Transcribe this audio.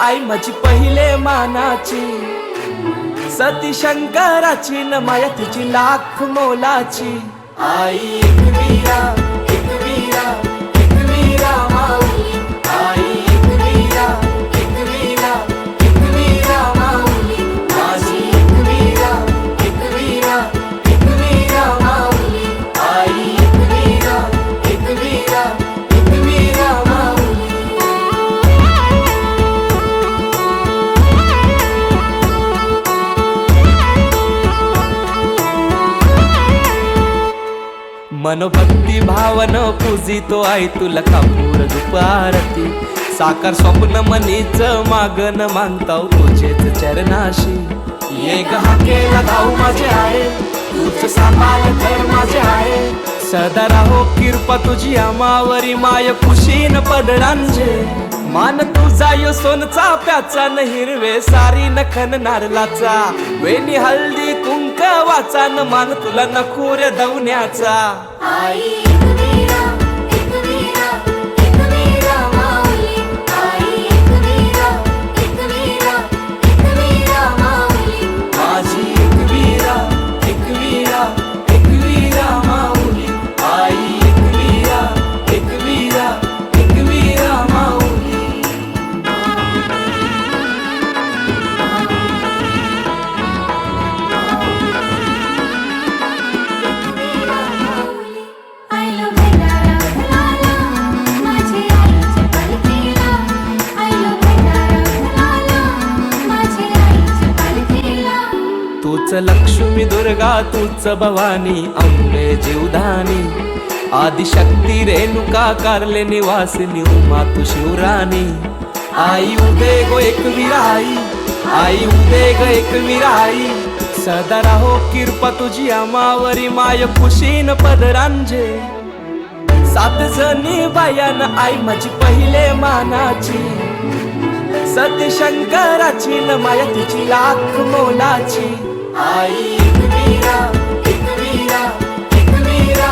आई माझी पहिले मानाची. सती शंकराची न माया तिची लाख मोलाची. आई मनोभक्ती भावन पूजितो आई तुला कापूर दुपारती साकार स्वप्न मनीच मागन मानताव तुझेच चरणाशी. ये हाकेला धाऊ माझे आहे तुझ सांभाळ तर माझे आहे. सदा राहो कृपा तुझी अमावरी माय खुशीन पडणांजे मान तुझा यो सोनचा प्याचा न हिरवे सारी नखन नारलाचा वेणी हळदी कुंक वाचा न मान तुला नखुर धवण्याचा आई एकवीरा एकवीरा लक्ष्मी तूच भवानी अंबे जीवधानी आदिशक्ती रेणुका कारले निवासिनी उमा तू शिवराणी आई उदे गो एक आई आई उदे ग एकवीरा आई सदा राहो कृपा तुझी अमावरी माय खुशीन पदरांजे. सात जणी बायान आई माझी पहिले मानाची. सत्यशंकराची न माया तिची लाख मोलाची. आई एक मीरा एक मीरा एक मीरा